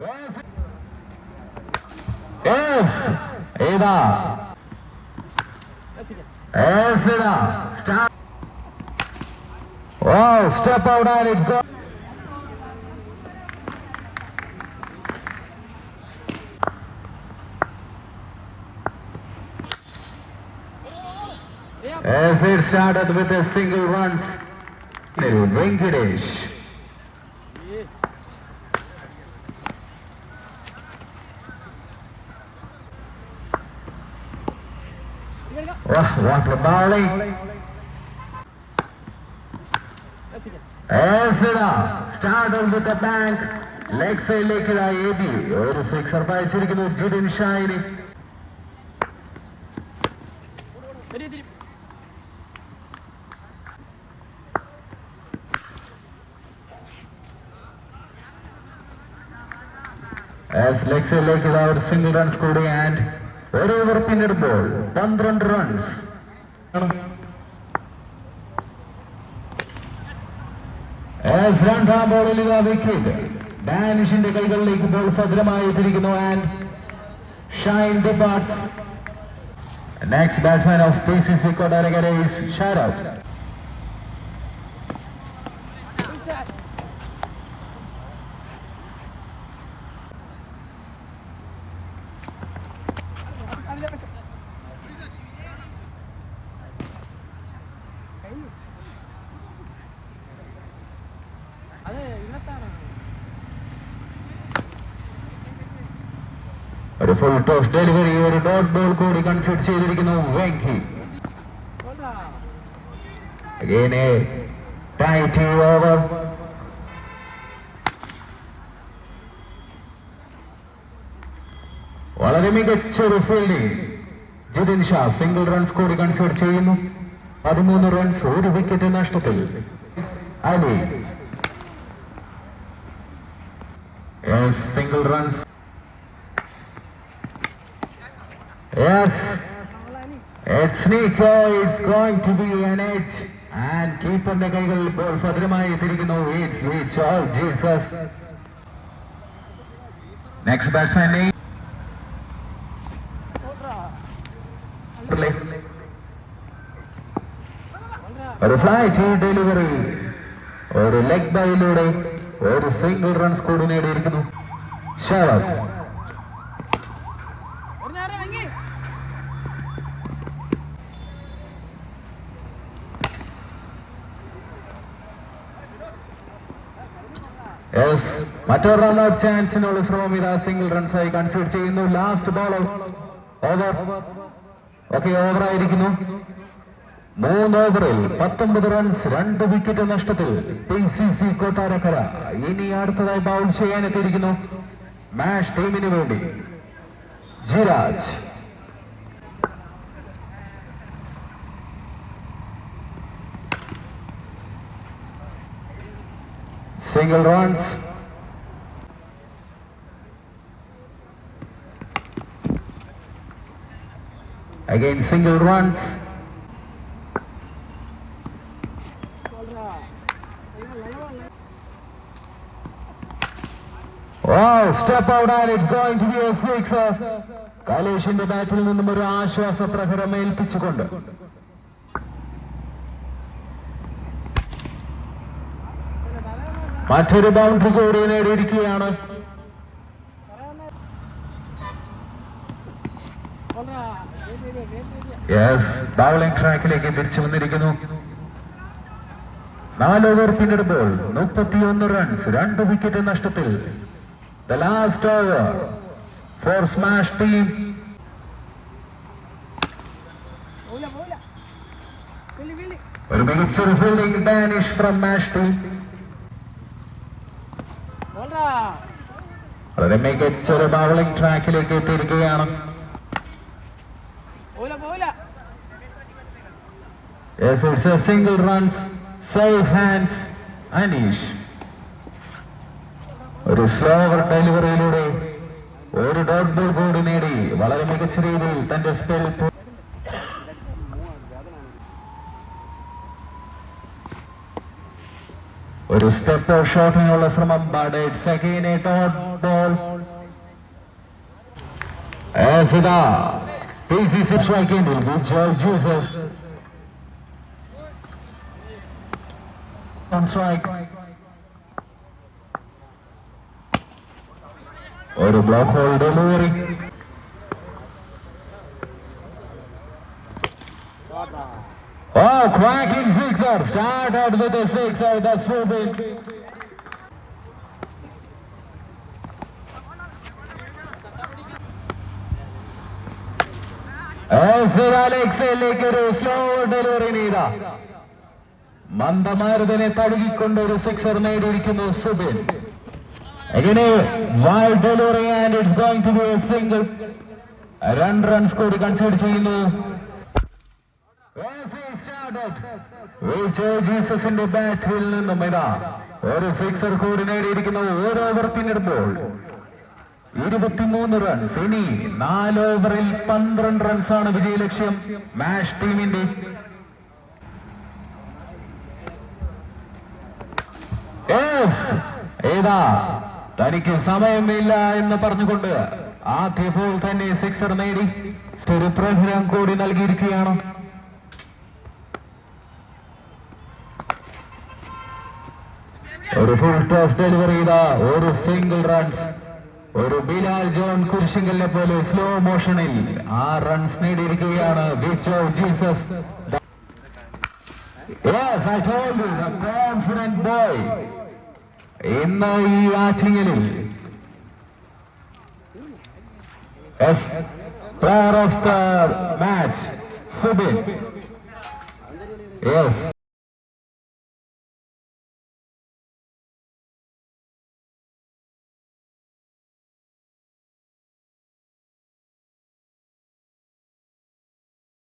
Yes. ഏതാ Yes, ഇതാ. Start. Wow, step out and it's go. As it started with a single runs, Venkatesh. As it started with a bank, leg സൈഡിലേക്ക് A B ഒരു sixer പായിച്ചിരിക്കുന്നു Jithin Shaini leg സൈഡിലേക്ക് ഒരു single runs കൂടി and ഒരു over പിന്നിടുമ്പോൾ പന്ത്രണ്ട് റൺസ് ആസ് രണ്ടാം ബോളിൽ ഇതാ വിക്കറ്റ് ഡാനിഷിന്റെ കൈകളിലേക്ക് ബോൾ ഭദ്രമായി എത്തിയിരിക്കുന്നു and Shine departs next batsman of P C C Kottarakkara is ഷാരൗട്ട് ഒരു ഫുൾ ടോസ് ഡെലിവറി ഒരു ഡോട്ട് ബോൾ കൂടി കൺസിഡർ ചെയ്തിരിക്കുന്നു. വെങ്കി tight വളരെ മികച്ച ഒരു fielding Jithin Shah single runs കൂടി കൺസിഡർ ചെയ്യുന്നു. പതിമൂന്ന് റൺസ് ഒരു വിക്കറ്റ് നഷ്ടത്തിൽ. Ali. Single runs Yes. It's Nico. It's going to be an edge. And കീപ്പറിന്റെ കൈകളിൽ ബോൾ ഭദ്രമായി എത്തിയിരിക്കുന്നു It's it's all Jesus next batsman. ഒരു ഫ്ലൈറ്റ് ഡെലിവറി ഒരു ലെഗ് ബൈയിലൂടെ ഒരു സിംഗിൾ റൺസ് കൂടി നേടിയിരിക്കുന്നു ഷാവത്ത് യെസ് മറ്റൊരു റൺ ഔട്ട് ചാൻസിനുള്ള ശ്രമം ഇതാ സിംഗിൾ റൺസ് ആയി കൺസിഡർ ചെയ്യുന്നു. Last ball over okay over ആയിരിക്കുന്നു. മൂന്ന് ഓവറിൽ പത്തൊമ്പത് റൺസ് രണ്ട് വിക്കറ്റ് നഷ്ടത്തിൽ പി സി സി കൊട്ടാരക്കര ഇനി അടുത്തതായി ബൗൾ ചെയ്യാൻ എത്തിയിരിക്കുന്നു. മാച്ച് ടീമിന് വേണ്ടി. Jiraj. single runs. Again, single runs. Wow, step out and it's going to be a sixer. കലേഷിന്റെ ബാറ്റിൽ നിന്നും ഒരു ആശ്വാസ പ്രഹരം ഏൽപ്പിച്ചുകൊണ്ട് മറ്റൊരു ബൗണ്ടറി കൂടി നേടിയിരിക്കുകയാണ്. യെസ് ബൗളിംഗ് ട്രാക്കിലേക്ക് തിരിച്ചു വന്നിരിക്കുന്നു. നാല് ഓവർ പിന്നിടുമ്പോൾ മുപ്പത്തിയൊന്ന് റൺസ് രണ്ട് വിക്കറ്റ് നഷ്ടത്തിൽ. The last over four smash team ഒരു മികച്ചൊരു fielding Danish from smash team വളരെ മികച്ച ഒരു ബൗളിംഗ് ട്രാക്കിലേക്ക് എത്തിയിരിക്കുകയാണ്. Single runs safe hands Aneesh ഒരു സ്ലോവർ ഡെലിവറിയിലൂടെ ഒരു ഡോട്ട് ബോൾ കൂടി നേടി. വളരെ മികച്ച രീതിയിൽ തന്റെ സ്പെൽ ഒരു ഒരു സ്റ്റെപ്പ് ഷോട്ടിനുള്ള ശ്രമം. ബഡേറ്റ് സെക്കൻഡ് ഡോട്ട് ബോൾ ഇതാ P C C striking Vijay Jesus on strike. ഒരു blockhole delivery Oh, cracking sixer. Start out with a sixer. That's so big. അലക്സയിലേക്ക് ഒരു സ്ലോ ഡെലിവറി നീത മന്ദമാരുതനെ തഴുകിക്കൊണ്ട് ഒരു സിക്സർ നേടിയിരിക്കുന്നു സുബിൻ എങ്ങനെ wide delivery and it's going to be a single രണ്ട് റൺസ് കൂടി കൺസിഡർ ചെയ്യുന്നു ജീസസിന്റെ ബാറ്റിൽ നിന്നും ഇതാ. ഒരു സിക്സർ കൂടി നേടിയിരിക്കുന്നു. ഓരോ ഓവർ പിന്നിടുമ്പോൾ ഇരുപത്തിമൂന്ന് റൺസ് ഇനി നാല് ഓവറിൽ പന്ത്രണ്ട് റൺസ് ആണ് വിജയ ലക്ഷ്യം. മാഷ് ടീമിന്റെ! ഏതാ? തനിക്ക് സമയമില്ല എന്ന് പറഞ്ഞുകൊണ്ട് ആദ്യ ബോൾ തന്നെ സിക്സർ നേടി. ഒരു കൂടി നൽകിയിരിക്കുകയാണ്. ഒരു ഫുൾ ടോസ് ഡെലിവറി ചെയ്ത ഒരു സിംഗിൾ റൺസ് ഒരു ബിലാൽ ജോൺ കുരിശിങ്കലിനെ പോലെ സ്ലോ മോഷനിൽ ആ റൺസ് നേടിയിരിക്കുകയാണ്. വിച്ചോ Jesus Yes, I told you, the confident boy. ഇന്ന് ഈ ആറ്റിങ്ങലിൽ player of the match Subin yes